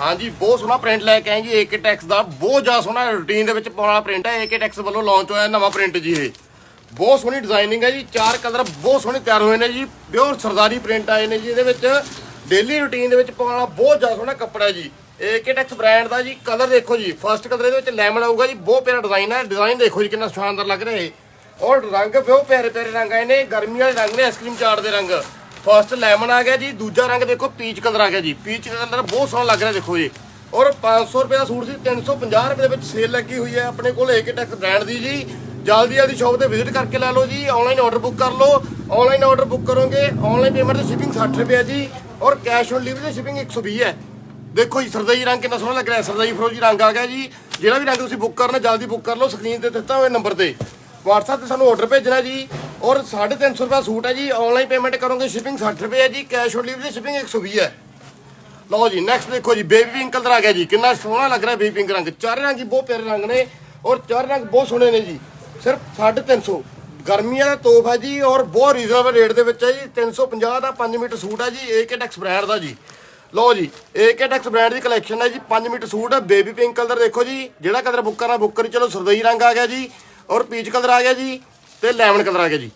ਹਾਂਜੀ, ਬਹੁਤ ਸੋਹਣਾ ਪ੍ਰਿੰਟ ਲੈ ਕੇ ਆਏ ਜੀ ਏਕੇ ਟੈਕਸ ਦਾ। ਬਹੁਤ ਜ਼ਿਆਦਾ ਸੋਹਣਾ ਰੂਟੀਨ ਦੇ ਵਿੱਚ ਪਾਉਣ ਵਾਲਾ ਪ੍ਰਿੰਟ ਹੈ। ਏਕੇ ਟੈਕਸ ਵੱਲੋਂ ਲਾਂਚ ਹੋਇਆ ਨਵਾਂ ਪ੍ਰਿੰਟ ਜੀ ਇਹ। ਬਹੁਤ ਸੋਹਣੀ ਡਿਜ਼ਾਈਨਿੰਗ ਹੈ ਜੀ, ਚਾਰ ਕਲਰ ਬਹੁਤ ਸੋਹਣੇ ਤਿਆਰ ਹੋਏ ਨੇ ਜੀ। ਪਿਓਰ ਸਰਦਾਰੀ ਪ੍ਰਿੰਟ ਆਏ ਨੇ ਜੀ, ਇਹਦੇ ਵਿੱਚ ਡੇਲੀ ਰੂਟੀਨ ਦੇ ਵਿੱਚ ਪਾਉਣ ਵਾਲਾ ਬਹੁਤ ਜ਼ਿਆਦਾ ਸੋਹਣਾ ਕੱਪੜਾ ਜੀ। ਏਕੇ ਟੈਕਸ ਬ੍ਰਾਂਡ ਦਾ ਜੀ ਕਲਰ ਦੇਖੋ ਜੀ। ਫਰਸਟ ਕਲਰ ਇਹਦੇ ਵਿੱਚ ਲੈਮਨ ਆਊਗਾ ਜੀ, ਬਹੁਤ ਪਿਆਰਾ ਡਿਜ਼ਾਈਨ ਹੈ। ਡਿਜ਼ਾਈਨ ਦੇਖੋ ਜੀ ਕਿੰਨਾ ਸ਼ਾਨਦਾਰ ਲੱਗ ਰਿਹਾ ਹੈ ਔਰ ਰੰਗ ਬਹੁਤ ਪਿਆਰੇ ਪਿਆਰੇ ਰੰਗ ਆਏ ਨੇ। ਗਰਮੀ ਵਾਲੇ ਰੰਗ ਨੇ ਆਈਸਕ੍ਰੀਮ ਚਾਟ ਦੇ ਰੰਗ। ਫਰਸਟ ਲੈਮਨ ਆ ਗਿਆ ਜੀ, ਦੂਜਾ ਰੰਗ ਦੇਖੋ ਪੀਚ ਕਲਰ ਆ ਗਿਆ ਜੀ। ਪੀਚ ਕਲਰ ਬਹੁਤ ਸੋਹਣਾ ਲੱਗ ਰਿਹਾ ਦੇਖੋ ਜੀ। ਔਰ 500 ਰੁਪਏ ਦਾ ਸੂਟ ਸੀ 350 ਰੁਪਏ ਦੇ ਵਿੱਚ ਸੇਲ ਲੱਗੀ ਹੋਈ ਹੈ ਆਪਣੇ ਕੋਲ ਏਕੇ ਟੈਕਸ ਬ੍ਰਾਂਡ ਦੀ ਜੀ। ਜਲਦੀ ਜਲਦੀ ਸ਼ਾਪ ਤੇ ਵਿਜ਼ਿਟ ਕਰਕੇ ਲੈ ਲਓ ਜੀ ਆਨਲਾਈਨ ਆਰਡਰ ਬੁੱਕ ਕਰ ਲਓ। ਆਨਲਾਈਨ ਆਰਡਰ ਬੁੱਕ ਕਰੋਗੇ ਆਨਲਾਈਨ ਪੇਮੈਂਟ ਦੀ ਸ਼ਿਪਿੰਗ 60 ਰੁਪਏ ਹੈ ਜੀ। ਔਰ ਕੈਸ਼ ਔਨ ਡਿਲੀਵਰੀ ਦੀ ਸ਼ਿਪਿੰਗ 120 ਹੈ। ਦੇਖੋ ਜੀ, ਸਰਦਾਈ ਰੰਗ ਕਿੰਨਾ ਸੋਹਣਾ ਲੱਗ ਰਿਹਾ, ਸਰਦਾਈ ਫਰੋਜੀ ਰੰਗ ਆ ਗਿਆ ਜੀ। ਜਿਹੜਾ ਵੀ ਰੰਗ ਤੁਸੀਂ ਬੁੱਕ ਕਰਨਾ, ਜਲਦੀ ਬੁੱਕ ਕਰ ਲਓ ਸਕਰੀਨ ਤੇ ਦਿੱਤਾ ਹੋਏ ਨੰਬਰ ਤੇ। WhatsApp ਤੇ ਸਾਨੂੰ ਆਰਡਰ ਭੇਜਣਾ ਜੀ। ਔਰ 350 ਰੁਪਏ ਸੂਟ ਹੈ ਜੀ ਆਨਲਾਈਨ ਪੇਮੈਂਟ ਕਰੋਗੇ ਸ਼ਿਪਿੰਗ 60 ਰੁਪਏ ਹੈ ਜੀ ਕੈਸ਼ ਔਨ ਡਿਲੀਵਰੀ ਸ਼ਿਪਿੰਗ 120 ਹੈ। ਲਓ ਜੀ ਨੈਕਸਟ ਦੇਖੋ ਜੀ ਬੇਬੀ ਪਿੰਕ ਕਲਰ ਆ ਗਿਆ ਜੀ, ਕਿੰਨਾ ਸੋਹਣਾ ਲੱਗ ਰਿਹਾ ਬੇਬੀ ਪਿੰਕ ਰੰਗ। ਚਾਰੇ ਰੰਗ ਹੀ ਬਹੁਤ ਪਿਆਰੇ ਰੰਗ ਨੇ ਔਰ ਚਾਰੇ ਰੰਗ ਬਹੁਤ ਸੋਹਣੇ ਨੇ ਜੀ। ਸਿਰਫ 350 ਗਰਮੀਆਂ ਦਾ ਤੋਹਫ ਹੈ ਜੀ ਔਰ ਬਹੁਤ ਰੀਜ਼ਨੇਬਲ ਰੇਟ ਦੇ ਵਿੱਚ ਹੈ ਜੀ 350 ਦਾ 5 ਮੀਟਰ ਸੂਟ ਹੈ ਜੀ ਏਕੇ ਟੈਕਸ ਬ੍ਰਾਂਡ ਦਾ ਜੀ। ਲਓ ਜੀ ਏਕੇ ਟੈਕਸ ਬ੍ਰਾਂਡ ਦੀ ਕਲੈਕਸ਼ਨ ਹੈ ਜੀ 5 ਮੀਟਰ ਸੂਟ ਹੈ ਬੇਬੀ ਪਿੰਕ ਕਲਰ ਦੇਖੋ ਜੀ, ਜਿਹੜਾ ਕਲਰ ਬੁੱਕ ਕਰਨਾ ਬੁੱਕ ਕਰੀ ਚਲੋ ਸਰਦਈ ਰੰਗ ਆ ਗਿਆ ਜੀ ਔਰ ਪੀਚ ਕਲਰ ਆ ਗਿਆ ਜੀ। ਤੇ ਲੈਮਨ ਕਲਰ ਜੀ।